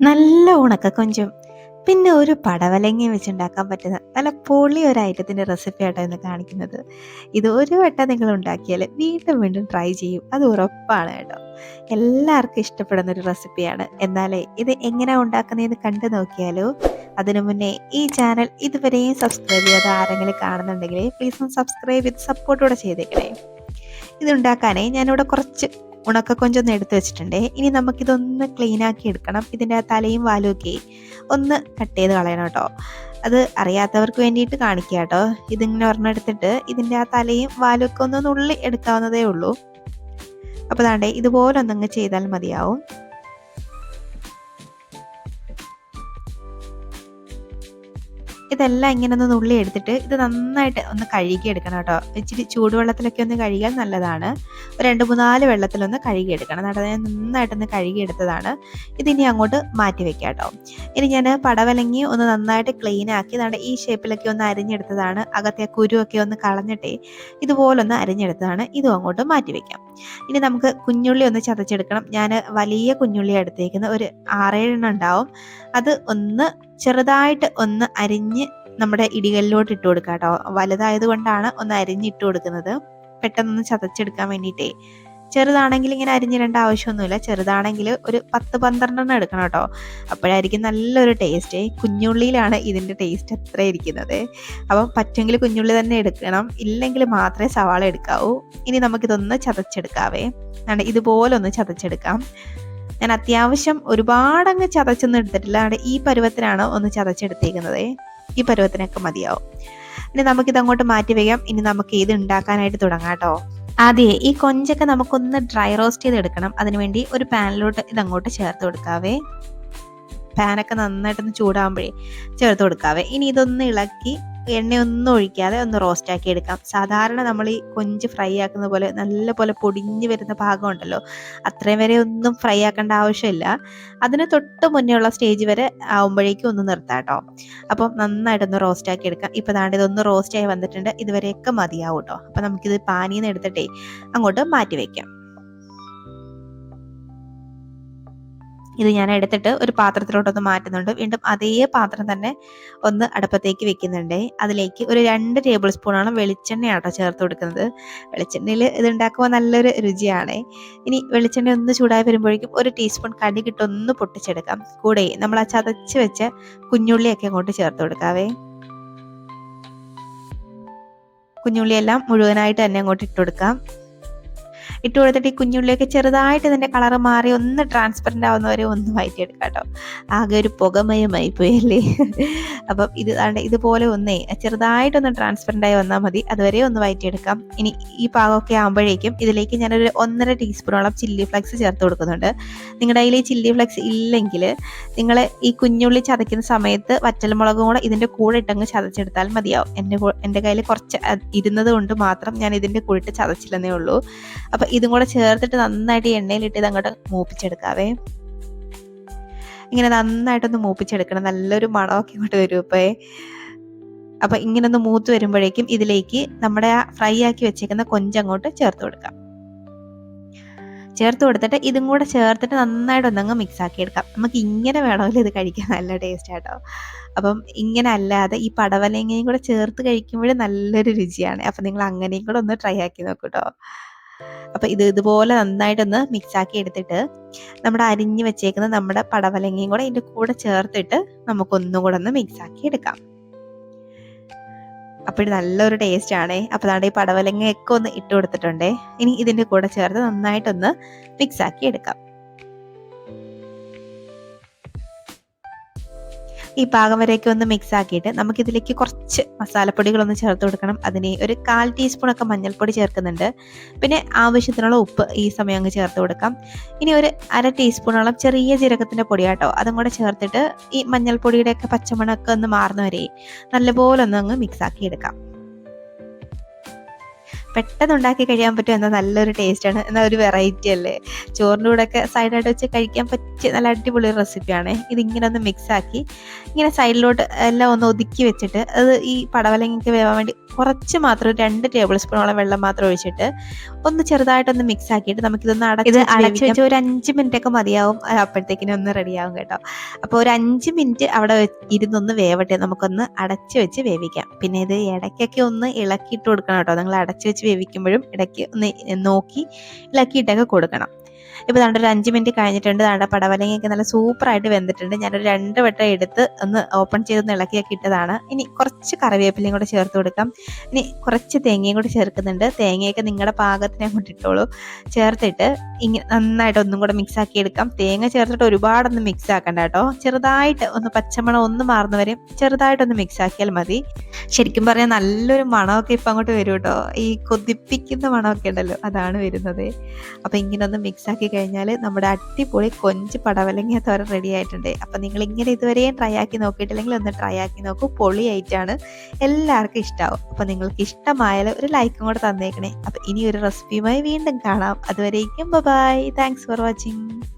നല്ല ഉണക്ക കൊഞ്ചും. പിന്നെ ഒരു പടവലങ്ങയും വെച്ചുണ്ടാക്കാൻ പറ്റുന്ന നല്ല പൊളി ഒരു ഐറ്റത്തിന്റെ റെസിപ്പി ആട്ടോ ഇന്ന് കാണിക്കുന്നത്. ഇത് ഒരു വട്ടം നിങ്ങൾ ഉണ്ടാക്കിയാൽ വീണ്ടും വീണ്ടും ട്രൈ ചെയ്യും. അത് ഉറപ്പാണ് കേട്ടോ. എല്ലാവർക്കും ഇഷ്ടപ്പെടുന്ന ഒരു റെസിപ്പിയാണ് എന്നാലേ ഇത് എങ്ങനെയാണ് ഉണ്ടാക്കുന്നതെന്ന് കണ്ടു നോക്കിയാലോ. അതിനു മുന്നേ ഈ ചാനൽ ഇതുവരെയും സബ്സ്ക്രൈബ് ചെയ്യാതെ ആരെങ്കിലും കാണുന്നുണ്ടെങ്കിൽ പ്ലീസ് ഒന്ന് സബ്സ്ക്രൈബ് ചെയ്ത് സപ്പോർട്ടോടെ ചെയ്തേക്കണേ. ഇതുണ്ടാക്കാനേ ഞാനിവിടെ കുറച്ച് ഉണക്കക്കൊഞ്ചൊന്ന് എടുത്തു വെച്ചിട്ടുണ്ട്. ഇനി നമുക്കിതൊന്ന് ക്ലീൻ ആക്കി എടുക്കണം. ഇതിന്റെ തലയും വാലും ഒക്കെ ഒന്ന് കട്ട് ചെയ്ത് കളയണം കേട്ടോ. അത് അറിയാത്തവർക്ക് വേണ്ടിയിട്ട് കാണിക്കുക കേട്ടോ. ഇതിങ്ങനെ ഒരെണ്ണെടുത്തിട്ട് ഇതിന്റെ ആ തലയും വാലും ഒക്കെ ഒന്ന് നുള്ളി എടുക്കാവുന്നതേ ഉള്ളൂ. അപ്പോൾ താണ്ടേ ഇതുപോലെ ഒന്നങ്ങ് ചെയ്താൽ മതിയാവും. ഇതെല്ലാം ഇങ്ങനെ ഒന്ന് ഉള്ളി എടുത്തിട്ട് ഇത് നന്നായിട്ട് ഒന്ന് കഴുകി എടുക്കണം കേട്ടോ. ഇച്ചിരി ചൂടുവെള്ളത്തിലൊക്കെ ഒന്ന് കഴുകിയാൽ നല്ലതാണ്. രണ്ട് മൂന്നാൽ വെള്ളത്തിലൊന്ന് കഴുകി എടുക്കണം എന്നിട്ട് ഞാൻ നന്നായിട്ടൊന്ന് കഴുകി എടുത്തതാണ് ഇതിനി അങ്ങോട്ട് മാറ്റി വെക്കാം കേട്ടോ. ഇനി ഞാൻ പടവലങ്ങി ഒന്ന് നന്നായിട്ട് ക്ലീൻ ആക്കി നമ്മുടെ ഈ ഷേപ്പിലൊക്കെ ഒന്ന് അരിഞ്ഞെടുത്തതാണ്. അകത്തെ കുരുവൊക്കെ ഒന്ന് കളഞ്ഞിട്ടേ ഇതുപോലൊന്ന് അരിഞ്ഞെടുത്തതാണ്. ഇതും അങ്ങോട്ട് മാറ്റി വെക്കാം. ഇനി നമുക്ക് കുഞ്ഞുള്ളി ഒന്ന് ചതച്ചെടുക്കണം. ഞാൻ വലിയ കുഞ്ഞുള്ളി എടുത്തേക്കുന്ന ഒരു ആറേഴെണ്ണം ഉണ്ടാവും. അത് ഒന്ന് ചെറുതായിട്ട് ഒന്ന് അരിഞ്ഞ് നമ്മുടെ ഇടികളിലോട്ട് ഇട്ട് കൊടുക്കുക കേട്ടോ വലുതായത് കൊണ്ടാണ് ഒന്ന് അരിഞ്ഞിട്ട് കൊടുക്കുന്നത്. പെട്ടെന്നൊന്ന് ചതച്ചെടുക്കാൻ വേണ്ടിയിട്ടേ. ചെറുതാണെങ്കിൽ ഇങ്ങനെ അരിഞ്ഞിടേണ്ട ആവശ്യമൊന്നുമില്ല. ചെറുതാണെങ്കിൽ ഒരു പത്ത് പന്ത്രണ്ടെണ്ണം എടുക്കണം കേട്ടോ അപ്പോഴായിരിക്കും നല്ലൊരു ടേസ്റ്റ്. കുഞ്ഞുള്ളിയിലാണ് ഇതിന്റെ ടേസ്റ്റ് അത്ര ഇരിക്കുന്നത്. അപ്പം പറ്റുമെങ്കിൽ കുഞ്ഞുള്ളി തന്നെ എടുക്കണം. ഇല്ലെങ്കിൽ മാത്രമേ സവാള എടുക്കാവൂ. ഇനി നമുക്കിതൊന്ന് ചതച്ചെടുക്കാവേ. ഇതുപോലെ ഒന്ന് ചതച്ചെടുക്കാം. ഞാൻ അത്യാവശ്യം ഒരുപാടങ്ങ് ചതച്ചൊന്നും എടുത്തിട്ടില്ല. അവിടെ ഈ പരുവത്തിനാണ് ഒന്ന് ചതച്ചെടുത്തേക്കുന്നത്. ഈ പരുവത്തിനൊക്കെ മതിയാവും. ഇനി നമുക്കിത് അങ്ങോട്ട് മാറ്റി വയ്ക്കാം. ഇനി നമുക്ക് ഇത് ഉണ്ടാക്കാനായിട്ട് തുടങ്ങാം കേട്ടോ. ആദ്യമേ ഈ കൊഞ്ചൊക്കെ നമുക്കൊന്ന് ഡ്രൈ റോസ്റ്റ് ചെയ്ത് എടുക്കണം അതിനുവേണ്ടി ഒരു പാനിലോട്ട് ഇതങ്ങോട്ട് ചേർത്ത് കൊടുക്കാവേ. പാനൊക്കെ നന്നായിട്ടൊന്ന് ചൂടാകുമ്പോഴേ ചേർത്ത് കൊടുക്കാവേ. ഇനി ഇതൊന്ന് ഇളക്കി എണ്ണയൊന്നും ഒഴിക്കാതെ ഒന്ന് റോസ്റ്റ് ആക്കി എടുക്കാം. സാധാരണ നമ്മൾ ഈ കൊഞ്ച് ഫ്രൈ ആക്കുന്ന പോലെ നല്ല പോലെ പൊടിഞ്ഞു വരുന്ന ഭാഗം ഉണ്ടല്ലോ അത്രയും വരെ ഒന്നും ഫ്രൈ ആക്കേണ്ട ആവശ്യമില്ല. അതിന് തൊട്ട് മുന്നേ ഉള്ള സ്റ്റേജ് വരെ ആവുമ്പോഴേക്കും ഒന്ന് നിർത്താം കേട്ടോ. അപ്പം റോസ്റ്റ് ആക്കി എടുക്കാം. ഇപ്പം താണ്ട് ഇതൊന്ന് റോസ്റ്റ് ആയി വന്നിട്ടുണ്ട്. ഇതുവരെയൊക്കെ മതിയാവും കേട്ടോ. അപ്പം നമുക്കിത് പാനീന്ന് എടുത്തിട്ടേ അങ്ങോട്ട് മാറ്റി വയ്ക്കാം ഇത് ഞാൻ എടുത്തിട്ട് ഒരു പാത്രത്തിലോട്ടൊന്ന് മാറ്റുന്നുണ്ട്. വീണ്ടും അതേ പാത്രം തന്നെ ഒന്ന് അടുപ്പത്തേക്ക് വെക്കുന്നുണ്ട്. അതിലേക്ക് ഒരു രണ്ട് ടേബിൾ സ്പൂണോളം വെളിച്ചെണ്ണയാട്ടോ ചേർത്ത് കൊടുക്കുന്നത്. വെളിച്ചെണ്ണയിൽ ഇത് ഉണ്ടാക്കുമ്പോൾ നല്ലൊരു രുചിയാണ്. ഇനി വെളിച്ചെണ്ണ ഒന്ന് ചൂടായി വരുമ്പോഴേക്കും ഒരു ടീസ്പൂൺ കടുകിട്ടൊന്ന് പൊട്ടിച്ചെടുക്കാം. കൂടെ നമ്മൾ ആ ചതച്ച് വെച്ച കുഞ്ഞുള്ളിയൊക്കെ അങ്ങോട്ട് ചേർത്ത് കൊടുക്കാവേ. കുഞ്ഞുള്ളിയെല്ലാം മുഴുവനായിട്ട് തന്നെ അങ്ങോട്ട് ഇട്ട് കൊടുക്കാം. ഇട്ട് കൊടുത്തിട്ട് ഈ കുഞ്ഞുള്ളിയൊക്കെ ചെറുതായിട്ട് ഇതിന്റെ കളർ മാറി ഒന്ന് ട്രാൻസ്പെറന്റ് ആവുന്നവരെ ഒന്ന് വയറ്റിയെടുക്കാം കേട്ടോ. ആകെ ഒരു പുകമയമായി പോയല്ലേ? അപ്പം ഇത് ഇതുപോലെ ഒന്നേ ചെറുതായിട്ടൊന്ന് ട്രാൻസ്പെറന്റ് ആയി വന്നാൽ മതി. അതുവരെ ഒന്ന് വയറ്റിയെടുക്കാം. ഇനി ഈ പാകമൊക്കെ ആകുമ്പോഴേക്കും ഇതിലേക്ക് ഞാനൊരു ഒന്നര ടീസ്പൂണോളം ചില്ലി ഫ്ലക്സ് ചേർത്ത് കൊടുക്കുന്നുണ്ട്. നിങ്ങളുടെ കയ്യിൽ ഈ ചില്ലി ഫ്ലക്സ് ഇല്ലെങ്കിൽ നിങ്ങൾ ഈ കുഞ്ഞുള്ളി ചതയ്ക്കുന്ന സമയത്ത് വറ്റൽമുളകും കൂടെ ഇതിന്റെ കൂടെ ഇട്ടങ്ങ് ചതച്ചെടുത്താൽ മതിയാവും. എന്റെ എന്റെ കയ്യിൽ കുറച്ച് ഇരുന്നത് കൊണ്ട് മാത്രം ഞാൻ ഇതിന്റെ കൂടെ ചതച്ചില്ലെന്നേ ഉള്ളൂ. അപ്പം ഇതും കൂടെ ചേർത്തിട്ട് നന്നായിട്ട് എണ്ണയിലിട്ട് ഇത് അങ്ങോട്ട് മൂപ്പിച്ചെടുക്കാവേ. ഇങ്ങനെ നന്നായിട്ടൊന്ന് മൂപ്പിച്ചെടുക്കണം. നല്ലൊരു മണമൊക്കെ ഇങ്ങോട്ട് വരും ഇപ്പേ. അപ്പൊ ഇങ്ങനെ ഒന്ന് മൂത്ത് വരുമ്പോഴേക്കും ഇതിലേക്ക് നമ്മുടെ ഫ്രൈ ആക്കി വെച്ചേക്കുന്ന കൊഞ്ചങ്ങോട്ട് ചേർത്ത് കൊടുക്കാം. ചേർത്ത് കൊടുത്തിട്ട് ഇതും കൂടെ ചേർത്തിട്ട് നന്നായിട്ട് ഒന്നങ്ങ് മിക്സ് ആക്കി എടുക്കാം. നമുക്ക് ഇങ്ങനെ വേണമെങ്കിൽ ഇത് കഴിക്കാൻ. നല്ല ടേസ്റ്റ് ആട്ടോ അപ്പം ഇങ്ങനെ അല്ലാതെ ഈ പടവലങ്ങയും കൂടെ ചേർത്ത് കഴിക്കുമ്പോഴും നല്ലൊരു രുചിയാണ്. അപ്പം നിങ്ങൾ അങ്ങനെയും കൂടെ ഒന്ന് ട്രൈ ആക്കി നോക്കൂട്ടോ അപ്പോൾ ഇത് ഇതുപോലെ നന്നായിട്ടൊന്ന് മിക്സാക്കി എടുത്തിട്ട് നമ്മുടെ അരിഞ്ഞു വെച്ചേക്കുന്ന നമ്മുടെ പടവലങ്ങയും കൂടെ ഇതിന്റെ കൂടെ ചേർത്തിട്ട് നമുക്കൊന്നും കൂടെ ഒന്ന് മിക്സാക്കി എടുക്കാം. അപ്പോൾ നല്ലൊരു ടേസ്റ്റ് ആണേ. അപ്പോൾ നമ്മുടെ ഈ പടവലങ്ങയൊക്കെ ഒന്ന് ഇട്ട് കൊടുത്തിട്ടുണ്ടേ. ഇനി ഇതിന്റെ കൂടെ ചേർത്ത് നന്നായിട്ടൊന്ന് മിക്സാക്കി എടുക്കാം. ഈ പാകം വരെയൊക്കെ ഒന്ന് മിക്സ് ആക്കിയിട്ട് നമുക്കിതിലേക്ക് കുറച്ച് മസാലപ്പൊടികളൊന്ന് ചേർത്ത് കൊടുക്കണം. അതിന് ഒരു കാൽ ടീസ്പൂണൊക്കെ മഞ്ഞൾപ്പൊടി ചേർക്കുന്നുണ്ട്. പിന്നെ ആവശ്യത്തിനുള്ള ഉപ്പ് ഈ സമയം അങ്ങ് ചേർത്ത് കൊടുക്കാം. ഇനി ഒരു അര ടീസ്പൂണോളം ചെറിയ ജീരകത്തിന്റെ പൊടിയാട്ടോ. അതും കൂടെ ചേർത്തിട്ട് ഈ മഞ്ഞൾപ്പൊടിയുടെയൊക്കെ പച്ചമണമൊക്കെ ഒന്ന് മാറുന്നവരെ നല്ലപോലെ ഒന്ന് അങ്ങ് മിക്സ് ആക്കി എടുക്കാം പെട്ടെന്ന് ഉണ്ടാക്കി കഴിയാൻ പറ്റും എന്നാൽ നല്ലൊരു ടേസ്റ്റാണ് എന്നാൽ ഒരു വെറൈറ്റി അല്ലേ? ചോറിന്റെ ഒക്കെ സൈഡായിട്ട് വെച്ച് കഴിക്കാൻ പറ്റിയ നല്ല അടിപൊളി റെസിപ്പിയാണ് ഇതിങ്ങനെ ഒന്ന് മിക്സ് ആക്കി ഇങ്ങനെ സൈഡിലോട്ട് എല്ലാം ഒന്ന് ഒതുക്കി വെച്ചിട്ട് അത് ഈ പടവലങ്ങയ്ക്ക് വേവാൻ വേണ്ടി കുറച്ച് മാത്രം രണ്ട് ടേബിൾ സ്പൂണോളം വെള്ളം മാത്രം ഒഴിച്ചിട്ട് ഒന്ന് ചെറുതായിട്ടൊന്ന് മിക്സ് ആക്കിയിട്ട് നമുക്കിതൊന്ന് അടച്ച് ഇത് അടച്ച് വെച്ച് ഒരു അഞ്ച് മിനിറ്റ് ഒക്കെ മതിയാവും അപ്പോഴത്തേക്കിനും ഒന്ന് റെഡിയാവും കേട്ടോ. അപ്പോൾ ഒരു അഞ്ച് മിനിറ്റ് അവിടെ ഇരുന്നൊന്ന് വേവട്ടെ നമുക്കൊന്ന് അടച്ച് വെച്ച് വേവിക്കാം. പിന്നെ ഇത് ഇടയ്ക്കൊക്കെ ഒന്ന് ഇളക്കിയിട്ട് കൊടുക്കണം കേട്ടോ. നിങ്ങൾ അടച്ച് വെച്ച് വേവിക്കുമ്പോഴും ഇടയ്ക്ക് ഒന്ന് നോക്കി ഇളക്കിയിട്ടൊക്കെ കൊടുക്കണം. ഇപ്പോൾ ദാണ്ട് ഒരു അഞ്ച് മിനിറ്റ് കഴിഞ്ഞിട്ടുണ്ട്. താണ്ട പടവലങ്ങയൊക്കെ നല്ല സൂപ്പറായിട്ട് വെന്തിട്ടുണ്ട്. ഞാനൊരു രണ്ട് വട്ടം എടുത്ത് ഒന്ന് ഓപ്പൺ ചെയ്തൊന്ന് ഇളക്കിയൊക്കെ ഇട്ടതാണ്. ഇനി കുറച്ച് കറിവേപ്പിലയും കൂടെ ചേർത്ത് കൊടുക്കാം. ഇനി കുറച്ച് തേങ്ങയും കൂടെ ചേർക്കുന്നുണ്ട്. തേങ്ങയൊക്കെ നിങ്ങളുടെ പാകത്തിന് അങ്ങോട്ട് ഇട്ടോളൂ. ചേർത്തിട്ട് ഇങ്ങനെ നന്നായിട്ട് ഒന്നും കൂടെ മിക്സ് ആക്കി എടുക്കാം. തേങ്ങ ചേർത്തിട്ട് ഒരുപാടൊന്ന് മിക്സ് ആക്കണ്ട കേട്ടോ. ചെറുതായിട്ട് ഒന്ന് പച്ചമണം ഒന്ന് മാറുന്ന വരെ ചെറുതായിട്ടൊന്ന് മിക്സ് ആക്കിയാൽ മതി. ശരിക്കും പറഞ്ഞാൽ നല്ലൊരു മണമൊക്കെ ഇപ്പം അങ്ങോട്ട് വരും കേട്ടോ. ഈ കൊതിപ്പിക്കുന്ന മണമൊക്കെ ഉണ്ടല്ലോ. അതാണ് വരുന്നത്. അപ്പം ഇങ്ങനെ ഒന്ന് മിക്സ് ആക്കി കഴിഞ്ഞാൽ നമ്മുടെ അടിപൊളി കൊഞ്ച് പടവലങ്ങിയ തോരൻ റെഡി ആയിട്ടുണ്ട്. അപ്പം നിങ്ങൾ ഇങ്ങനെ ഇതുവരെയും ട്രൈ ആക്കി നോക്കിയിട്ടില്ലെങ്കിൽ ഒന്ന് ട്രൈ ആക്കി നോക്കൂ. പൊളിയായിട്ടാണ് എല്ലാവർക്കും ഇഷ്ടമാവും അപ്പം നിങ്ങൾക്ക് ഇഷ്ടമായാൽ ഒരു ലൈക്കും കൂടെ തന്നേക്കണേ. അപ്പം ഇനി ഒരു റെസിപ്പിയുമായി വീണ്ടും കാണാം. അതുവരേക്കും ബൈ താങ്ക്സ് ഫോർ വാച്ചിങ്